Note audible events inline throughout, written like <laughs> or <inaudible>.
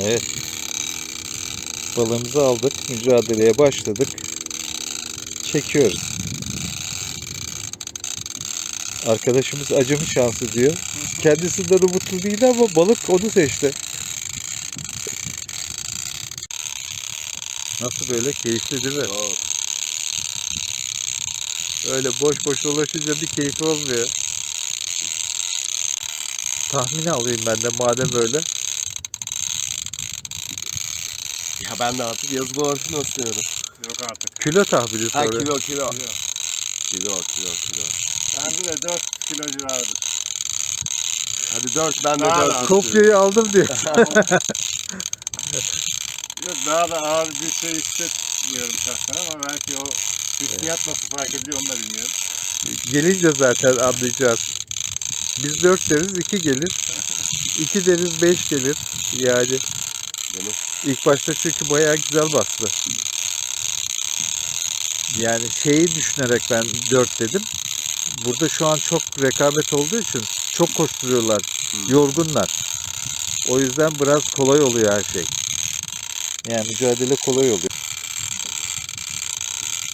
Evet. Balığımızı aldık. Mücadeleye başladık. Çekiyoruz. Arkadaşımız acemi şansı diyor. Kendisinden umutlu değil ama balık onu seçti. Nasıl böyle? Keyifli değil mi? Öyle boş boş dolaşınca bir keyfi olmuyor. Tahmini alayım ben de madem öyle. Ya ben de artık yazılı orijinal istiyorum. Yok artık. Kilo tahmini Ha sonra. kilo kilo. Kilo. Kilo kilo kilo. Bende de 4 kilo civarıdır. Hadi 4 ben de Daha 4 da. Kopyayı aldım diyor. Yok, daha da ağır bir şey hissetmiyorum şahsen ama belki o hissiyat nasıl fark ediyor onu da bilmiyorum. Gelince zaten anlayacağız. Biz 4 deriz 2 gelir. 2 deriz 5 gelir. Yani Mi? ilk başta çünkü bayağı güzel bastı. Yani şeyi düşünerek ben 4 dedim. Burada şu an çok rekabet olduğu için çok koşturuyorlar. Hmm. Yorgunlar. O yüzden biraz kolay oluyor her şey. Yani mücadele kolay oluyor.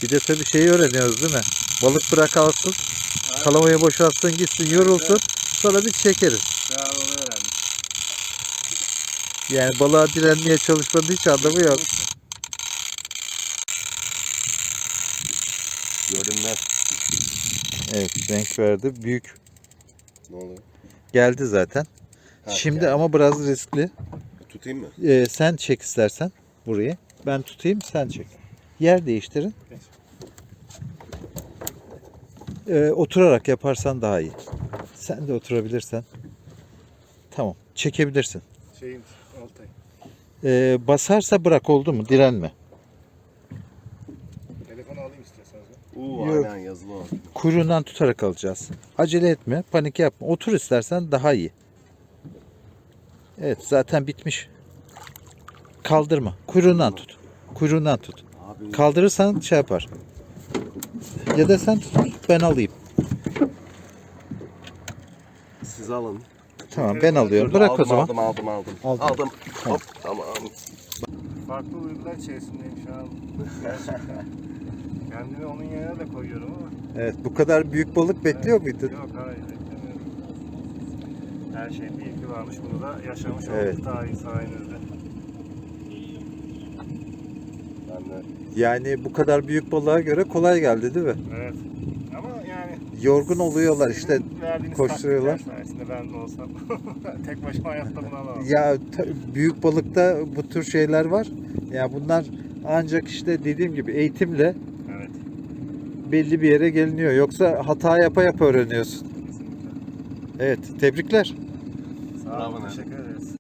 Bir de tabii şeyi öğreniyoruz değil mi? Balık bırak alsın, kalamayı boşaltsın gitsin yorulsun. Sonra biz çekeriz. Öğrendim. Yani balığa direnmeye çalışmanın hiç anlamı yok. Görünmez. Evet renk verdi. Büyük Ne oluyor? geldi zaten. Ha, Şimdi geldi. ama biraz riskli. Tutayım mı? Ee, sen çek istersen burayı. Ben tutayım sen çek. Yer değiştirin. Ee, oturarak yaparsan daha iyi. Sen de oturabilirsen. Tamam. Çekebilirsin. Şeyin oltayı. Ee, basarsa bırak oldu mu? Direnme. Telefonu alayım istiyorsanız. Uuu Yok. aynen yazılı o. Kuyruğundan tutarak alacağız. Acele etme. Panik yapma. Otur istersen daha iyi. Evet zaten bitmiş. Kaldırma. Kuyruğundan tut. Kuyruğundan tut. Abi Kaldırırsan şey yapar. Ya da sen tut. Ben alayım. siz alın. Tamam ben alıyorum. Bırak aldım, o zaman. Aldım aldım aldım. Aldım. Tamam. Hop tamam. Farklı duygular içerisindeyim şu an. Gerçekten. <laughs> Kendimi onun yerine de koyuyorum ama. Evet bu kadar büyük balık bekliyor muydun? Yok hayır beklemiyorum. Her şeyin bir ilki varmış. Bunu da yaşamış Evet. olduk daha iyi sayenizde. Ben de Yani bu kadar büyük balığa göre kolay geldi değil mi? Evet. Yorgun oluyorlar işte. verdiğiniz koşturuyorlar. taktikler sayesinde ben de olsam <laughs> tek başıma hayatta bunu alamam. Ya büyük balıkta bu tür şeyler var. Ya bunlar ancak işte dediğim gibi eğitimle Evet. belli bir yere geliniyor. Yoksa hata yapa yapa öğreniyorsun. Kesinlikle. Evet tebrikler. Sağ Bravo olun. Nermin. Teşekkür ederiz.